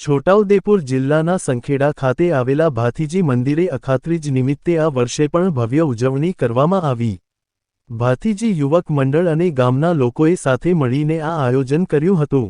છોટાઉદેપુર જિલ્લાના સંખેડા ખાતે આવેલા ભાથીજી મંદિરે અખાત્રીજ નિમિત્તે આ વર્ષે પણ ભવ્ય ઉજવણી કરવામાં આવી. ભાથીજી યુવક મંડળ અને ગામના લોકોએ સાથે મળીને આ આયોજન કર્યું હતું.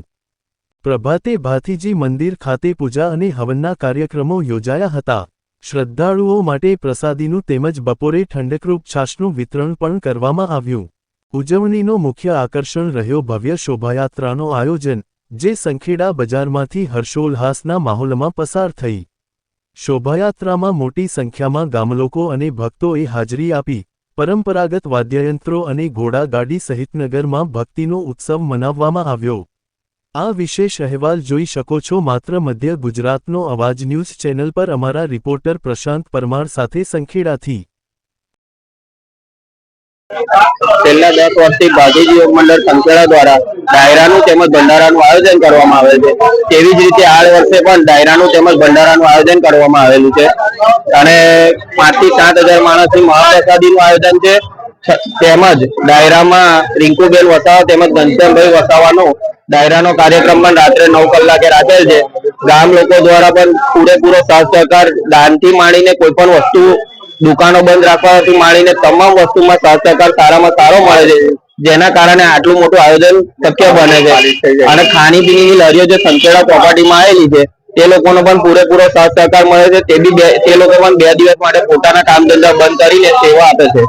પ્રભાતે ભાથીજી મંદિર ખાતે પૂજા અને હવનના કાર્યક્રમો યોજાયા હતા. શ્રદ્ધાળુઓ માટે પ્રસાદીનું તેમજ બપોરે ઠંડકરૂપ છાશનું વિતરણ પણ કરવામાં આવ્યું. ઉજવણીનો મુખ્ય આકર્ષણ રહ્યો ભવ્ય શોભાયાત્રાનો આયોજન. જે સંખેડા બજારમાંથી હર્ષોલ્લાસના માહોલમાં પસાર થઈ. શોભાયાત્રામાં મોટી સંખ્યામાં ગામલોકો અને ભક્તોએ હાજરી આપી. પરંપરાગત વાદ્યયંત્રો અને ઘોડાગાડી સહિત નગરમાં ભક્તિનો ઉત્સવ મનાવવામાં આવ્યો. આ વિશેષ અહેવાલ જોઈ શકો છો માત્ર મધ્ય ગુજરાતનો અવાજ ન્યૂઝ ચેનલ પર અમારા રિપોર્ટર પ્રશાંત પરમાર સાથે સંખેડાથી. છેલ્લા દસ વર્ષથી ભાતીજી યોગ મંડળ સંખેડા દ્વારા ડાયરાનું તેમજ ભંડારાનું આયોજન કરવામાં આવે છે. તેવી જ રીતે આ વર્ષે પણ ડાયરાનું તેમજ ભંડારાનું આયોજન કરવામાં આવેલું છે. અને પાંચથી સાત હજાર માણસની મહાપ્રસાદીનું આયોજન છે. તેમજ ડાયરામાં રિંકુબેન વસાવા તેમજ ઘનશ્યામભાઈ વસાવાનો ડાયરાનો કાર્યક્રમ પણ રાત્રે નવ કલાકે રાખેલ છે. ગામ લોકો દ્વારા પણ પૂરેપૂરો સાથ સહકાર, દાનથી માંડીને કોઈ પણ વસ્તુ દુકાનો બંધ રાખવાથી માંડીને તમામ વસ્તુમાં સાથ સહકાર સારામાં સારો મળે છે. જેના કારણે આટલું મોટું આયોજન શક્ય બને છે. અને ખાણીપીણીની લહેરીઓ જે સંખેડા ચોપાટીમાં આવેલી છે તે લોકોનો પણ પૂરેપૂરો સાથ સહકાર મળે છે. તે બી બે- તે લોકો પણ બે દિવસ માટે પોતાના કામ ધંધા બંધ કરીને સેવા આપે છે.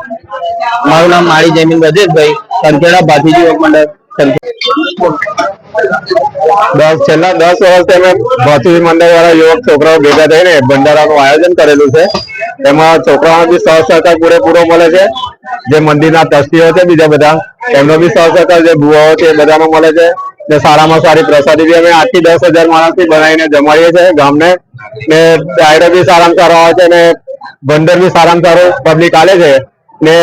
મારું નામ માળી જમીન રજેશભાઈ સંતેડા ભાતીજી મંડળ. દસ, છેલ્લા દસ વર્ષથી અમે ભાતુજી મંડળ વાળા યુવક છોકરાઓ ભેગા થઈને ભંડારાનું આયોજન કરેલું છે. એમાં છોકરાઓ બી સહ સહકાર પૂરેપૂરો મળે છે. જે મંદિરના ટ્રસ્ટીઓ છે બીજા બધા, એમનો બી સહ સહકાર જે ભુવાઓ છે એ બધાનો મળે છે. ને સારામાં સારી પ્રસાદી બી અમે આઠથી દસ હજાર માણસથી બનાવીને જમાડીએ છીએ ગામને. ને ડાયરો બી સારામાં સારો આવે છે ને ભંડર બી સારામાં સારું પબ્લિક આલે છે. ને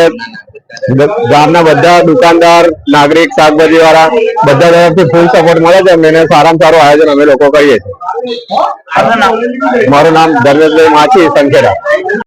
ગામના બધા દુકાનદાર નાગરિક શાકભાજી વાળા બધા તરફથી ફૂલ સપોર્ટ મળે છે અને સારામાં સારું આયોજન અમે લોકો કરીએ છીએ. મારું નામ ધર્મેશભાઈ માછી સંખેડા.